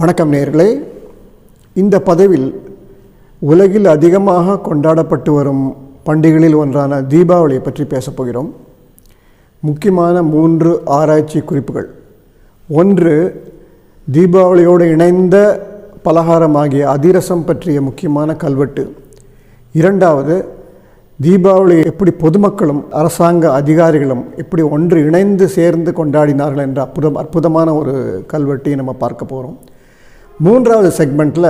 வணக்கம் நேர்களே. இந்த பதிவில் உலகில் அதிகமாக கொண்டாடப்பட்டு வரும் பண்டிகைகளில் ஒன்றான தீபாவளியை பற்றி பேசப் போகிறோம். முக்கியமான மூன்று ஆராய்ச்சி குறிப்புகள். ஒன்று தீபாவளியோடு இணைந்த பலகாரமாகிய அதிரசம் பற்றிய முக்கியமான கல்வெட்டு. இரண்டாவது தீபாவளி எப்படி பொதுமக்களும் அரசாங்க அதிகாரிகளும் எப்படி ஒன்று இணைந்து சேர்ந்து கொண்டாடினார்கள் என்ற அற்புதம் அற்புதமான ஒரு கல்வெட்டியை நம்ம பார்க்க போகிறோம் மூன்றாவது செக்மெண்ட்டில்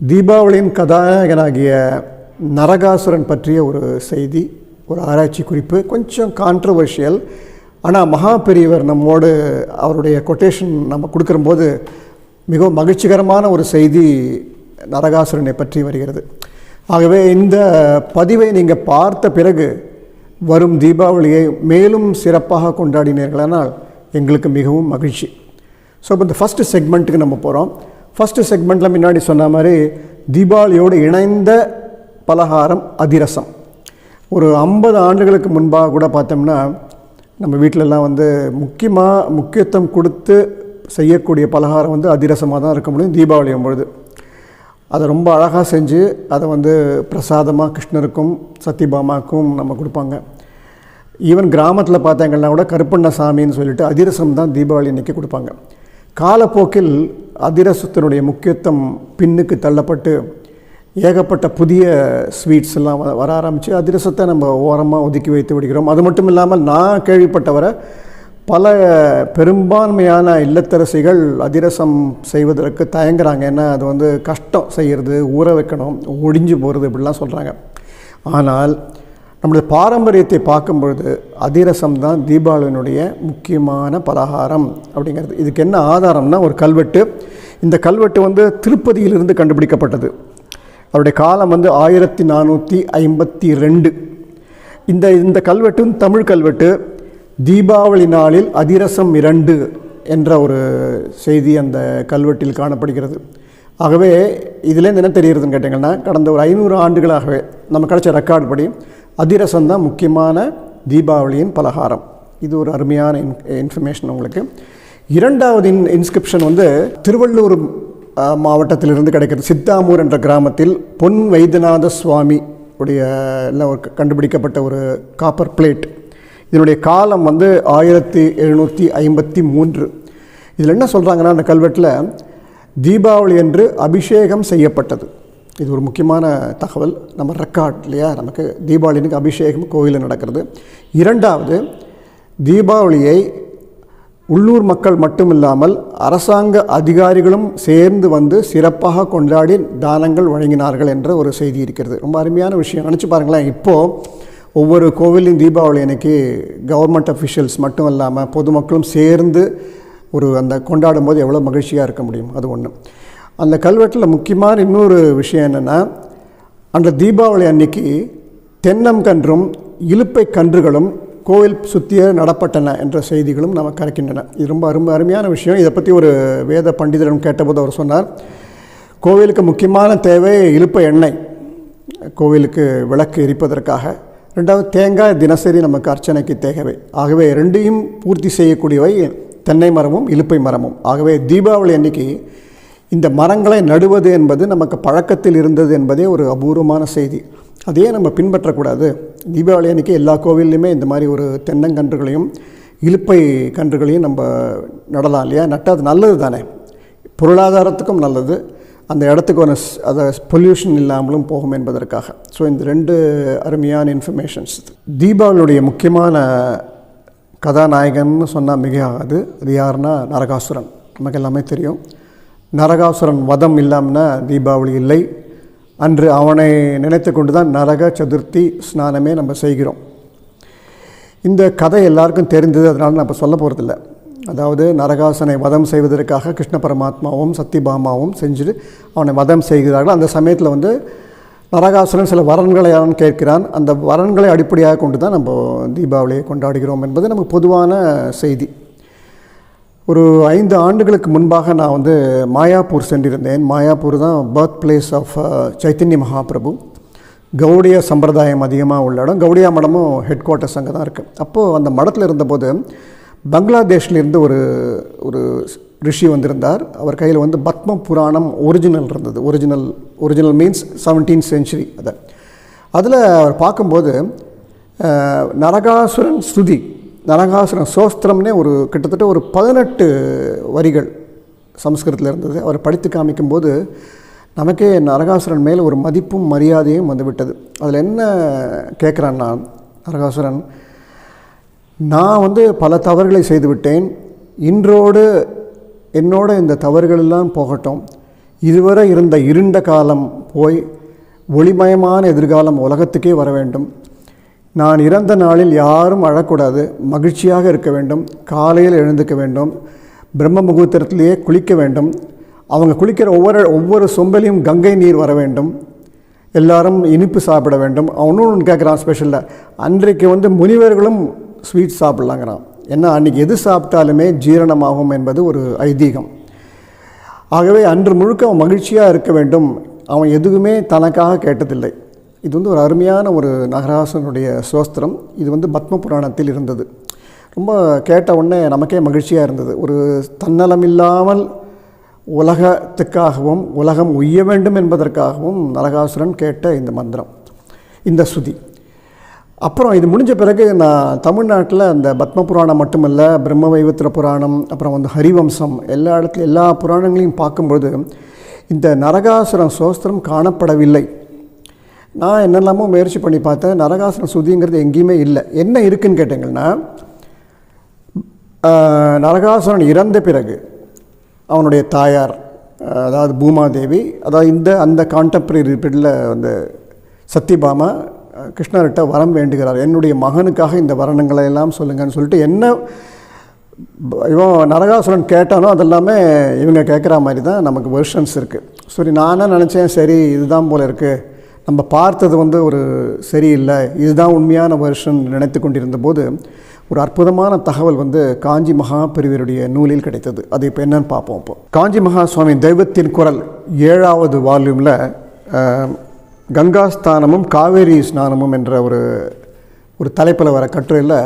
தீபாவளியின் கதாநாயகனாகிய நரகாசுரன் பற்றிய ஒரு செய்தி ஒரு ஆராய்ச்சி குறிப்பு கொஞ்சம் கான்ட்ரவர்ஷியல் ஆனால் மகா பெரியவர் நம்மோடு அவருடைய கொட்டேஷன் நம்ம கொடுக்குறம்போது மிகவும் மகிழ்ச்சிகரமான ஒரு செய்தி நரகாசுரனை பற்றி வருகிறது. ஆகவே இந்த பதிவை நீங்கள் பார்த்த பிறகு வரும் தீபாவளியை மேலும் சிறப்பாக கொண்டாடினீர்களானால் எங்களுக்கு மிகவும் மகிழ்ச்சி. ஸோ இப்போ இந்த ஃபஸ்ட்டு செக்மெண்ட்டுக்கு நம்ம போகிறோம் ஃபஸ்ட்டு செக்மெண்ட்டில் முன்னாடி சொன்ன மாதிரி தீபாவளியோடு இணைந்த பலகாரம் அதிரசம். ஒரு ஐம்பது ஆண்டுகளுக்கு முன்பாக கூட பார்த்தோம்னா நம்ம வீட்டிலலாம் வந்து முக்கியமாக முக்கியத்துவம் கொடுத்து செய்யக்கூடிய பலகாரம் வந்து அதிரசமாக தான் இருக்க முடியும் தீபாவளி பொழுது. அதை ரொம்ப அழகாக செஞ்சு அதை வந்து பிரசாதமாக கிருஷ்ணருக்கும் சத்தியபாமாக்கும் நம்ம கொடுப்பாங்க. ஈவன் கிராமத்தில் பார்த்தாங்கன்னா கூட கருப்பண்ண சாமின்னு சொல்லிட்டு அதிரசம் தான் தீபாவளி அன்றைக்கி கொடுப்பாங்க. காலப்போக்கில் அதிரசத்தினுடைய முக்கியத்துவம் பின்னுக்கு தள்ளப்பட்டு ஏகப்பட்ட புதிய ஸ்வீட்ஸ் எல்லாம் வ- வர ஆரம்பித்து அதிரசத்தை நம்ம ஓரமாக ஒதுக்கி வைத்து விடுகிறோம். அது மட்டும் இல்லாமல் நான் கேள்விப்பட்டவரை பல பெரும்பான்மையான இல்லத்தரசிகள் அதிரசம் செய்வதற்கு தயங்குறாங்க. ஏன்னா அது வந்து கஷ்டம் செய்கிறது ஊற வைக்கணும் ஒடிஞ்சு போகிறது இப்படிலாம் சொல்கிறாங்க ஆனால் நம்முடைய பாரம்பரியத்தை பார்க்கும் பொழுது அதிரசம் தான் தீபாவளியினுடைய முக்கியமான பலகாரம் அப்படிங்கிறது. இதுக்கு என்ன ஆதாரம்னா ஒரு கல்வெட்டு. இந்த கல்வெட்டு வந்து திருப்பதியிலிருந்து கண்டுபிடிக்கப்பட்டது. அவருடைய காலம் வந்து ஆயிரத்தி நானூற்றி ஐம்பத்தி ரெண்டு. இந்த இந்த கல்வெட்டும் தமிழ் கல்வெட்டு. தீபாவளி நாளில் அதிரசம் இரண்டு என்ற ஒரு செய்தி அந்த கல்வெட்டில் காணப்படுகிறது. ஆகவே இதுலேருந்து என்ன தெரிகிறதுன்னு கேட்டிங்கன்னா கடந்த ஒரு ஐநூறு ஆண்டுகளாகவே நம்ம கிடைச்ச ரெக்கார்டு படி அதிரசம் தான் முக்கியமான தீபாவளியின் பலகாரம். இது ஒரு அருமையான இன் இன்ஃபர்மேஷன் உங்களுக்கு. இரண்டாவது இன் இன்ஸ்கிரிப்ஷன் வந்து திருவள்ளூர் மாவட்டத்திலிருந்து கிடைக்கிறது. சித்தாமூர் என்ற கிராமத்தில் பொன் வைத்தியநாத சுவாமி உடைய எல்லாம் ஒரு க- கண்டுபிடிக்கப்பட்ட ஒரு காப்பர் பிளேட் இதனுடைய காலம் வந்து ஆயிரத்தி எழுநூற்றி ஐம்பத்தி மூன்று. இதில் என்ன சொல்கிறாங்கன்னா அந்த கல்வெட்டில் தீபாவளி என்று அபிஷேகம் செய்யப்பட்டது. இது ஒரு முக்கியமான தகவல். நம்ம ரெக்கார்ட் இல்லையா? நமக்கு தீபாவளினுக்கு அபிஷேகம் கோயிலில் நடக்கிறது. இரண்டாவது தீபாவளியை உள்ளூர் மக்கள் மட்டும் இல்லாமல் அரசாங்க அதிகாரிகளும் சேர்ந்து வந்து சிறப்பாக கொண்டாடி தானங்கள் வழங்கினார்கள் என்ற ஒரு செய்தி இருக்கிறது. ரொம்ப அருமையான விஷயம். நினச்சி பாருங்களேன். இப்போது ஒவ்வொரு கோவிலின் தீபாவளி அன்னைக்கு கவர்மெண்ட் அஃபிஷியல்ஸ் மட்டும் இல்லாமல் பொதுமக்களும் சேர்ந்து ஒரு அந்த கொண்டாடும் போது எவ்வளோ மகிழ்ச்சியாக இருக்க முடியும்? அது ஒன்று அந்த கல்வெட்டில் முக்கியமான இன்னொரு விஷயம் என்னென்னா அந்த தீபாவளி அன்னைக்கு தென்னங்கன்றும் இலுப்பை கன்றுகளும் கோவில் சுற்றிய நடப்பட்டன என்ற செய்திகளும் நமக்கு கிடைக்கின்றன. இது ரொம்ப அருமை அருமையான விஷயம். இதை பற்றி ஒரு வேத பண்டிதரிடம் கேட்டபோது அவர் சொன்னார் கோவிலுக்கு முக்கியமான தேவை இலுப்பை எண்ணெய். கோவிலுக்கு விளக்கு எரிப்பதற்காக. ரெண்டாவது தேங்காய் தினசரி நமக்கு அர்ச்சனைக்கு தேவை ஆகவே ரெண்டையும் பூர்த்தி செய்யக்கூடியவை தென்னை மரமும் இலுப்பை மரமும். ஆகவே தீபாவளி அன்னைக்கு இந்த மரங்களை நடுவது என்பது நமக்கு பழக்கத்தில் இருந்தது என்பதே ஒரு அபூர்வமான செய்தி. அதையே நம்ம பின்பற்றக்கூடாது. தீபாவளி அன்னைக்கு எல்லா கோவில்லையுமே இந்த மாதிரி ஒரு தென்னங்கன்றுகளையும் இழுப்பை கன்றுகளையும் நம்ம நடலாம் இல்லையா? நட்டால் அது நல்லது தானே? பொருளாதாரத்துக்கும் நல்லது. அந்த இடத்துக்கு ஒரு அதை பொல்யூஷன் இல்லாமலும் போகும் என்பதற்காக. ஸோ இந்த ரெண்டு அருமையான இன்ஃபர்மேஷன்ஸ். தீபாவளியுடைய முக்கியமான கதாநாயகன்னு சொன்னால் மிகையாகாது அது யாருன்னா நரகாசுரன். நமக்கு எல்லாமே தெரியும். நரகாசுரன் வதம் இல்லாமல்னா தீபாவளி இல்லை. அன்று அவனை நினைத்து கொண்டு தான் நரக சதுர்த்தி ஸ்நானமே நம்ம செய்கிறோம். இந்த கதை எல்லாருக்கும் தெரிந்தது அதனால் நான் இப்போ சொல்ல போகிறதில்ல அதாவது நரகாசனை வதம் செய்வதற்காக கிருஷ்ண பரமாத்மாவும் சத்தியபாமாவும் செஞ்சுட்டு அவனை வதம் செய்கிறார்கள். அந்த சமயத்தில் வந்து நரகாசுரன் சில வரன்களை அவன் கேட்கிறான். அந்த வரன்களை அடிப்படையாக கொண்டு தான் நம்ம தீபாவளியை கொண்டாடுகிறோம் என்பது நமக்கு பொதுவான செய்தி. ஒரு ஐந்து ஆண்டுகளுக்கு முன்பாக நான் வந்து மாயாப்பூர் சென்றிருந்தேன். மாயாப்பூர் தான் birth place of Chaitanya Mahaprabhu. Gaudiya சம்பிரதாயம் அதிகமாக உள்ள இடம். கௌடியா மடமும் ஹெட் குவார்ட்டர்ஸ் அங்கே தான் இருக்குது அப்போது அந்த மடத்தில் இருந்தபோது பங்களாதேஷ்லேருந்து ஒரு ஒரு ரிஷி வந்திருந்தார். அவர் கையில் வந்து பத்ம புராணம் ஒரிஜினல் இருந்தது. Original original means seventeen century அதை. அதில் அவர் பார்க்கும்போது uh, நரகாசுரன் ஸ்துதி நரகாசுரன் சோஸ்திரம்னே ஒரு கிட்டத்தட்ட ஒரு பதினெட்டு வரிகள் சம்ஸ்கிருதத்தில் இருந்தது. அவர் படித்து காமிக்கும்போது நமக்கே நரகாசுரன் மேல் ஒரு மதிப்பும் மரியாதையும் வந்துவிட்டது. அதில் என்ன கேட்குறான்னா நரகாசுரன் நான் வந்து பல தவறுகளை செய்துவிட்டேன். இன்றோடு என்னோட இந்த தவறுகள் எல்லாம் போகட்டும். இதுவரை இருந்த இருண்ட காலம் போய் ஒளிமயமான எதிர்காலம் உலகத்துக்கே வர வேண்டும். நான் இறந்த நாளில் யாரும் அழக்கூடாது. மகிழ்ச்சியாக இருக்க வேண்டும். காலையில் எழுந்துக்க வேண்டும். பிரம்ம முகூர்த்தத்திலேயே குளிக்க வேண்டும். அவங்க குளிக்கிற ஒவ்வொரு ஒவ்வொரு சொம்பலையும் கங்கை நீர் வர வேண்டும். எல்லாரும் இனிப்பு சாப்பிட வேண்டும். அவனும் ஒன்று கேட்குறான் ஸ்பெஷலில் அன்றைக்கு வந்து முனிவர்களும் ஸ்வீட் சாப்பிட்லாங்கிறான். ஏன்னா அன்றைக்கி எது சாப்பிட்டாலுமே ஜீரணமாகும் என்பது ஒரு ஐதீகம். ஆகவே அன்று முழுக்க அவன் மகிழ்ச்சியாக இருக்க வேண்டும். அவன் எதுவுமே தனக்காக கேட்டதில்லை. இது வந்து ஒரு அருமையான ஒரு நகராசனுடைய சோஸ்திரம். இது வந்து பத்ம புராணத்தில் இருந்தது. ரொம்ப கேட்ட உடனே நமக்கே மகிழ்ச்சியாக இருந்தது. ஒரு தன்னலம் இல்லாமல் உலகத்துக்காகவும் உலகம் உய்ய வேண்டும் என்பதற்காகவும் நரகாசுரன் கேட்ட இந்த மந்திரம் இந்த சுதி. அப்புறம் இது முடிஞ்ச பிறகு நான் தமிழ்நாட்டில் அந்த பத்ம புராணம் மட்டுமல்ல பிரம்ம வைவத்திர புராணம் அப்புறம் வந்து ஹரிவம்சம் எல்லா இடத்துல எல்லா புராணங்களையும் பார்க்கும்பொழுது இந்த நரகாசுரன் சோஸ்திரம் காணப்படவில்லை. நான் என்னெல்லாமோ முயற்சி பண்ணி பார்த்தேன். நரகாசுரன் சுதிங்கிறது எங்கேயுமே இல்லை. என்ன இருக்குன்னு கேட்டிங்கன்னா நரகாசுரன் இறந்த பிறகு அவனுடைய தாயார் அதாவது பூமாதேவி அதாவது இந்த அந்த கான்டெம்பரரி பீரியடில் வந்து சத்யபாமா கிருஷ்ணர்கிட்ட வரம் வேண்டுகிறார். என்னுடைய மகனுக்காக இந்த வரணங்களை எல்லாம் சொல்லுங்கன்னு சொல்லிட்டு என்ன இவன் நரகாசுரன் கேட்டானோ அதெல்லாமே இவங்க கேட்குற மாதிரி தான் நமக்கு வெர்ஷன்ஸ் இருக்குது சரி நானே நினச்சேன்? சரி இதுதான் போல இருக்குது நம்ம பார்த்தது வந்து ஒரு சரியில்லை. இதுதான் உண்மையான வருஷன் நினைத்து கொண்டிருந்த போது ஒரு அற்புதமான தகவல் வந்து காஞ்சி மகா பெரியவருடைய நூலில் கிடைத்தது. அது இப்போ என்னன்னு பார்ப்போம் இப்போ. காஞ்சி மகா சுவாமி தெய்வத்தின் குரல் ஏழாவது வால்யூமில் கங்கா ஸ்தானமும் காவேரி ஸ்நானமும் என்ற ஒரு ஒரு தலைப்பில் வர கட்டுரையில்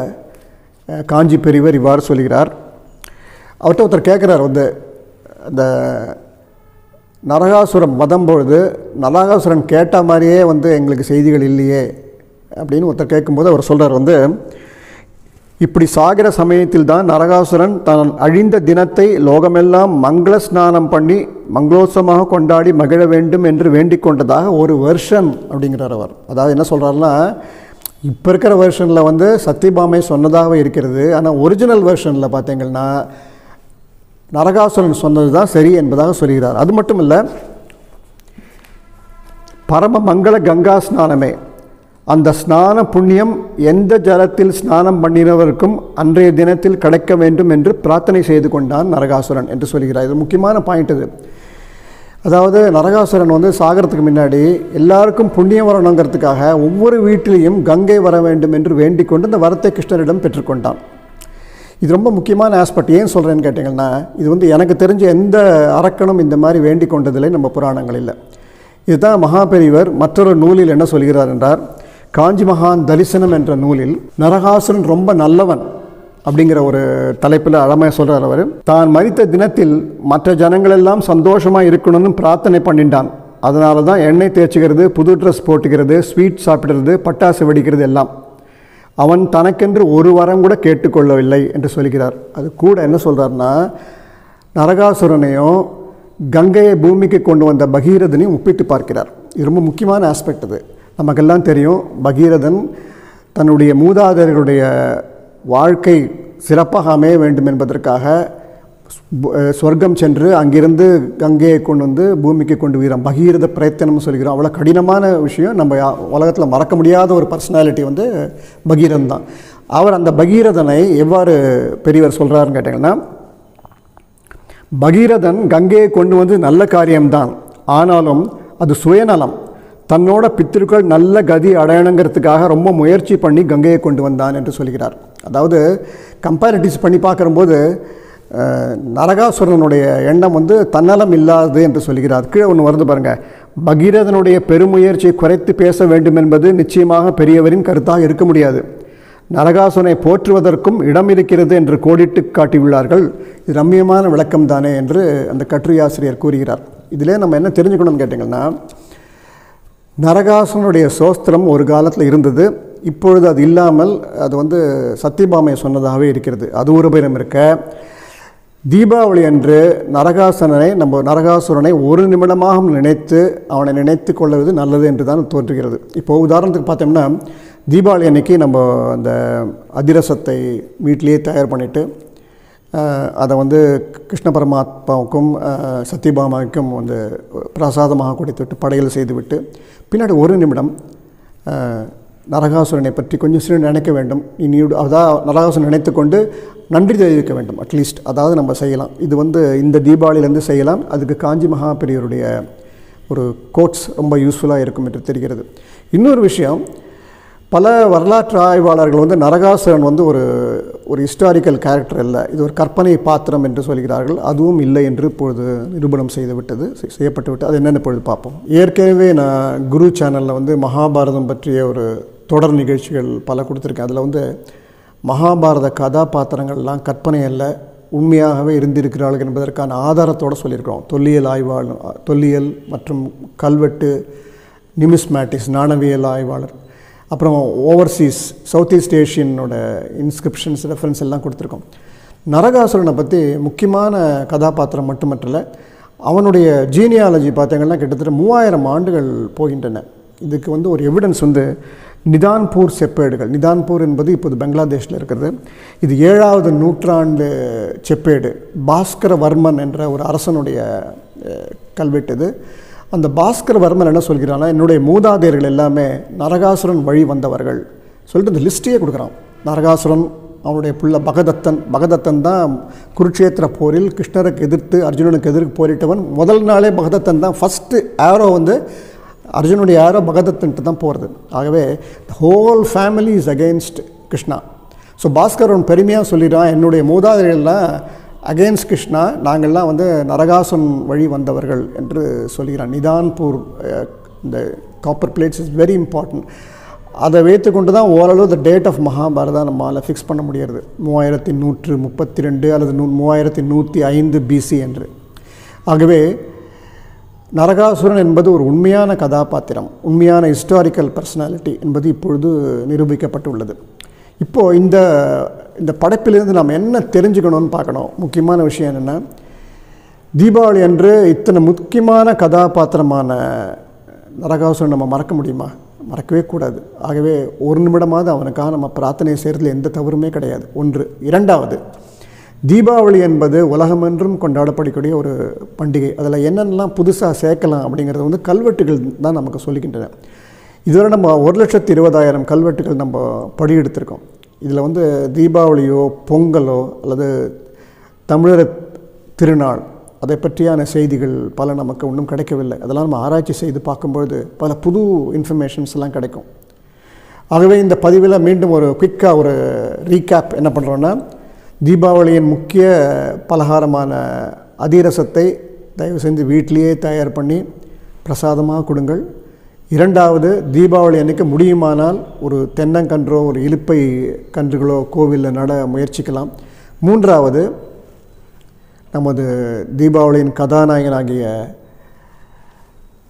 காஞ்சி பெரியவர் இவ்வாறு சொல்கிறார். அவர்கிட்ட ஒருத்தர் கேட்குறார் வந்து அந்த நரகாசுரம் வதம் பொழுது நரகாசுரன் கேட்ட மாதிரியே வந்து எங்களுக்கு செய்திகள் இல்லையே அப்படின்னு ஒருத்தர் கேட்கும்போது அவர் சொல்கிறார் வந்து இப்படி சாகிற சமயத்தில் தான் நரகாசுரன் தான் அழிந்த தினத்தை லோகமெல்லாம் மங்கள ஸ்நானம் பண்ணி மங்களோத்சமாக கொண்டாடி மகிழ வேண்டும் என்று வேண்டிக் கொண்டதாக ஒரு வெர்ஷன் அப்படிங்கிறார் அவர். அதாவது என்ன சொல்கிறாருன்னா இப்போ இருக்கிற வெர்ஷனில் வந்து சத்யபாமை சொன்னதாக இருக்கிறது. ஆனால் ஒரிஜினல் வெர்ஷனில் பார்த்தீங்கன்னா நரகாசுரன் சொன்னது தான் சரி என்பதாக சொல்கிறார். அது மட்டும் இல்லை பரம மங்கள கங்கா ஸ்நானமே அந்த ஸ்நான புண்ணியம் எந்த ஜலத்தில் ஸ்நானம் பண்ணினவருக்கும் அன்றைய தினத்தில் கிடைக்க வேண்டும் என்று பிரார்த்தனை செய்து கொண்டான் நரகாசுரன் என்று சொல்கிறார். இது முக்கியமான பாயிண்ட் இது. அதாவது நரகாசுரன் வந்து சாகரத்துக்கு முன்னாடி எல்லாருக்கும் புண்ணியம் வரணுங்கிறதுக்காக ஒவ்வொரு வீட்டிலையும் கங்கை வர வேண்டும் என்று வேண்டிக் கொண்டு இந்த வரத்தை கிருஷ்ணரிடம் பெற்றுக்கொண்டான் இது ரொம்ப முக்கியமான ஆஸ்பெக்ட் ஏன் சொல்கிறேன்னு கேட்டிங்கன்னா இது வந்து எனக்கு தெரிஞ்ச எந்த அரக்கனும் இந்த மாதிரி வேண்டிக் கொண்டதில்லை நம்ம புராணங்களில். இதுதான் மகாபெரிவர் மற்றொரு நூலில் என்ன சொல்கிறார் என்றார் காஞ்சி மகான் தரிசனம் என்ற நூலில் நரகாசுரன் ரொம்ப நல்லவன் அப்படிங்கிற ஒரு தலைப்பில் அழமையாக சொல்கிறார் அவர். தான் மறித்த தினத்தில் மற்ற ஜனங்களெல்லாம் சந்தோஷமாக இருக்கணும்னு பிரார்த்தனை பண்ணிட்டான். அதனால தான் எண்ணெய் தேய்ச்சிக்கிறது புது ட்ரெஸ் போட்டுக்கிறது ஸ்வீட் சாப்பிடுறது பட்டாசு வெடிக்கிறது எல்லாம். அவன் தனக்கென்று ஒரு வரம் கூட கேட்டுக்கொள்ளவில்லை என்று சொல்கிறார். அது கூட என்ன சொல்கிறார்னா நரகாசுரனையும் கங்கையை பூமிக்கு கொண்டு வந்த பகீரதனையும் ஒப்பிட்டு பார்க்கிறார். இது ரொம்ப முக்கியமான ஆஸ்பெக்ட் அது. நமக்கெல்லாம் தெரியும் பகீரதன் தன்னுடைய மூதாதையர்களுடைய வாழ்க்கை சிறப்பாக அமைய வேண்டும் என்பதற்காக ஸ்வர்க்கம் சொர்க்கம் சென்று அங்கிருந்து கங்கையை கொண்டு வந்து பூமிக்கு கொண்டு வீரம். பகீரத பிரயத்தனம் சொல்கிறோம் அவ்வளோ கடினமான விஷயம். நம்ம உலகத்தில் மறக்க முடியாத ஒரு பர்சனாலிட்டி வந்து பகீரதன் தான். அவர் அந்த பகீரதனை எவ்வாறு பெரியவர் சொல்கிறாருன்னு கேட்டிங்கன்னா பகீரதன் கங்கையை கொண்டு வந்து நல்ல காரியம்தான். ஆனாலும் அது சுயநலம். தன்னோட பித்திருக்கள் நல்ல கதி அடையணுங்கிறதுக்காக ரொம்ப முயற்சி பண்ணி கங்கையை கொண்டு வந்தான் என்று சொல்கிறார். அதாவது கம்பேரிட்டிவ்ஸ் பண்ணி பார்க்கும்போது நரகாசுரனுடைய எண்ணம் வந்து தன்னலம் இல்லாதது என்று சொல்கிறார். கீழே ஒன்று வருது பாருங்கள் பகீரதனுடைய பெருமுயற்சியை குறைத்து பேச வேண்டும் என்பது நிச்சயமாக பெரியவரின் கருத்தாக இருக்க முடியாது. நரகாசுரனை போற்றுவதற்கும் இடம் இருக்கிறது என்று கோடிட்டு காட்டியுள்ளார்கள். இது ரம்மியமான விளக்கம் தானே என்று அந்த கட்டுரையாசிரியர் கூறுகிறார். இதிலே நம்ம என்ன தெரிஞ்சுக்கணும்னு கேட்டிங்கன்னா நரகாசுரனுடைய சோஸ்திரம் ஒரு காலத்தில் இருந்தது. இப்பொழுது அது இல்லாமல் அது வந்து சத்தியபாமையை சொன்னதாகவே இருக்கிறது. அது ஒரு பயிரம் இருக்க தீபாவளி அன்று நரகாசனனை நம்ம நரகாசுரனை ஒரு நிமிடமாக நினைத்து அவனை நினைத்து கொள்வது நல்லது என்று தான் தோன்றுகிறது இப்போ உதாரணத்துக்கு பார்த்தோம்னா தீபாவளி அன்னைக்கு நம்ம அந்த அதிரசத்தை வீட்டிலேயே தயார் பண்ணிவிட்டு அதை வந்து கிருஷ்ண பரமாத்மாவுக்கும் சத்யபாமாவுக்கும் வந்து பிரசாதமாக கொடுத்துவிட்டு படையல் செய்துவிட்டு பின்னாடி ஒரு நிமிடம் நரகாசுரனை பற்றி கொஞ்சம் சிறு நினைக்க வேண்டும். இனி அதாவது நரகாசுரன் நினைத்து கொண்டு நன்றி தெரிவிக்க வேண்டும் அட்லீஸ்ட் அதாவது நம்ம செய்யலாம். இது வந்து இந்த தீபாவளியிலேருந்து செய்யலாம். அதுக்கு காஞ்சி மகாபெரியருடைய ஒரு கோட்ஸ் ரொம்ப யூஸ்ஃபுல்லாக இருக்கும் என்று தெரிகிறது. இன்னொரு விஷயம் பல வரலாற்று ஆய்வாளர்கள் வந்து நரகாசுரன் வந்து ஒரு ஒரு ஹிஸ்டாரிக்கல் கேரக்டர் இல்லை இது ஒரு கற்பனை பாத்திரம் என்று சொல்கிறார்கள். அதுவும் இல்லை என்று இப்பொழுது நிரூபணம் செய்து விட்டது செய்யப்பட்டு விட்டு அது என்னென்னு பொழுது பார்ப்போம். ஏற்கனவே நான் குரு சேனலில் வந்து மகாபாரதம் பற்றிய ஒரு தொடர் நிகழ்ச்சிகள் பல கொடுத்துருக்கேன் அதில் வந்து மகாபாரத கதாபாத்திரங்கள்லாம் கற்பனை அல்ல உண்மையாகவே இருந்திருக்கிறார்கள் என்பதற்கான ஆதாரத்தோடு சொல்லியிருக்கிறோம். தொல்லியல் ஆய்வாளர் தொல்லியல் மற்றும் கல்வெட்டு நிமிஸ்மேட்டிக்ஸ் நாணவியல் ஆய்வாளர் அப்புறம் ஓவர்சீஸ் சவுத் ஈஸ்ட் ஏஷியனோட இன்ஸ்கிரிப்ஷன்ஸ் ரெஃபரன்ஸ் எல்லாம் கொடுத்துருக்கோம். நரகாசுரனை பற்றி முக்கியமான கதாபாத்திரம் மட்டுமற்றல அவனுடைய ஜீனியாலஜி பார்த்தீங்கன்னா கிட்டத்தட்ட மூவாயிரம் ஆண்டுகள் போகின்றன. இதுக்கு வந்து ஒரு எவிடன்ஸ் வந்து நிதான்பூர் செப்பேடுகள். நிதான்பூர் என்பது இப்போது பங்களாதேஷில் இருக்கிறது இது ஏழாவது நூற்றாண்டு செப்பேடு. பாஸ்கரவர்மன் என்ற ஒரு அரசனுடைய கல்வெட்டு இது. அந்த பாஸ்கரவர்மன் என்ன சொல்கிறான்னா என்னுடைய மூதாதையர்கள் எல்லாமே நரகாசுரன் வழி வந்தவர்கள். சொல்லிட்டு இந்த லிஸ்ட்டையே கொடுக்குறான். நரகாசுரன் அவனுடைய புள்ள பகதத்தன். பகதத்தன் தான் குருட்சேத்திர போரில் கிருஷ்ணருக்கு எதிர்த்து அர்ஜுனனுக்கு எதிர்த்து போரிட்டவன். முதல் நாளே பகதத்தன் தான். ஃபஸ்ட்டு ஆரோ வந்து அர்ஜுனுடைய யாரோ பகதத்துன்ட்டு தான் போகிறது ஆகவே whole family is against Krishna so Bhaskar ஒன்று பெருமையாக சொல்லிடுறான் என்னுடைய மூதாதையர்கள்லாம் அகெயின்ஸ்ட் கிருஷ்ணா நாங்கள்லாம் வந்து நரகாசன் வழி வந்தவர்கள் என்று சொல்கிறான் நிதான்பூர் இந்த copper plates is very important அதை வைத்துக்கொண்டு தான் ஓரளவு த டேட் ஆஃப் மகாபாரதா நம்மளால் ஃபிக்ஸ் பண்ண முடியாது மூவாயிரத்தி நூற்று முப்பத்தி ரெண்டு அல்லது நூ மூவாயிரத்தி நூற்றி ஐந்து பிசி என்று. ஆகவே நரகாசுரன் என்பது ஒரு உண்மையான கதாபாத்திரம் உண்மையான ஹிஸ்டாரிக்கல் பர்சனாலிட்டி என்பது இப்பொழுது நிரூபிக்கப்பட்டுள்ளது. இப்போது இந்த இந்த படைப்பிலிருந்து நாம் என்ன தெரிஞ்சுக்கணும்னு பார்க்கணும்? முக்கியமான விஷயம் என்னென்னா? தீபாவளி அன்று இத்தனை முக்கியமான கதாபாத்திரமான நரகாசுரன் நம்ம மறக்க முடியுமா? மறக்கவே கூடாது. ஆகவே ஒரு நிமிடமாவது அவனுக்காக நம்ம பிரார்த்தனை செய்கிறதுல எந்த தவறுமே கிடையாது. ஒன்று. இரண்டாவது தீபாவளி என்பது உலகமென்றும் கொண்டாடப்படக்கூடிய ஒரு பண்டிகை. அதில் என்னென்னலாம் புதுசாக சேர்க்கலாம் அப்படிங்கிறது வந்து கல்வெட்டுகள் தான் நமக்கு சொல்லிக்கின்றன. இதுவரை நம்ம ஒரு லட்சத்தி இருபதாயிரம் கல்வெட்டுகள் நம்ம படியெடுத்திருக்கோம். இதில் வந்து தீபாவளியோ பொங்கலோ அல்லது தமிழர் திருநாள் அதை பற்றியான செய்திகள் பல நமக்கு ஒன்றும் கிடைக்கவில்லை. அதெல்லாம் நம்ம ஆராய்ச்சி செய்து பார்க்கும்பொழுது பல புது இன்ஃபர்மேஷன்ஸ் எல்லாம் கிடைக்கும். ஆகவே இந்த பதிவில் மீண்டும் ஒரு குயிக்காக ஒரு ரீகேப் என்ன பண்ணுறோன்னா தீபாவளியின் முக்கிய பலகாரமான அதிரசத்தை தயவு செஞ்சு வீட்டிலேயே தயார் பண்ணி பிரசாதமாக கொடுங்கள். இரண்டாவது தீபாவளி அன்னைக்கு முடியுமானால் ஒரு தென்னங்கன்றோ ஒரு இலுப்பை கன்றுகளோ கோவிலில் நட முயற்சிக்கலாம். மூன்றாவது நமது தீபாவளியின் கதாநாயகனாகிய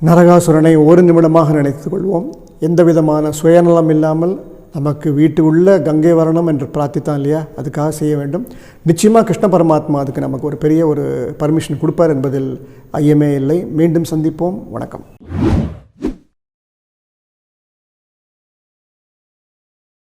நரகாசுரனை ஒரு நிமிடமாக நினைத்து கொள்வோம். எந்த விதமான சுயநலம் இல்லாமல் நமக்கு வீட்டு உள்ள கங்கை வரணும் என்று பிரார்த்தித்தான் இல்லையா? அதுக்காக செய்ய வேண்டும். நிச்சயமாக கிருஷ்ண பரமாத்மா அதுக்கு நமக்கு ஒரு பெரிய ஒரு பர்மிஷன் கொடுப்பார் என்பதில் ஐயமே இல்லை. மீண்டும் சந்திப்போம். வணக்கம்.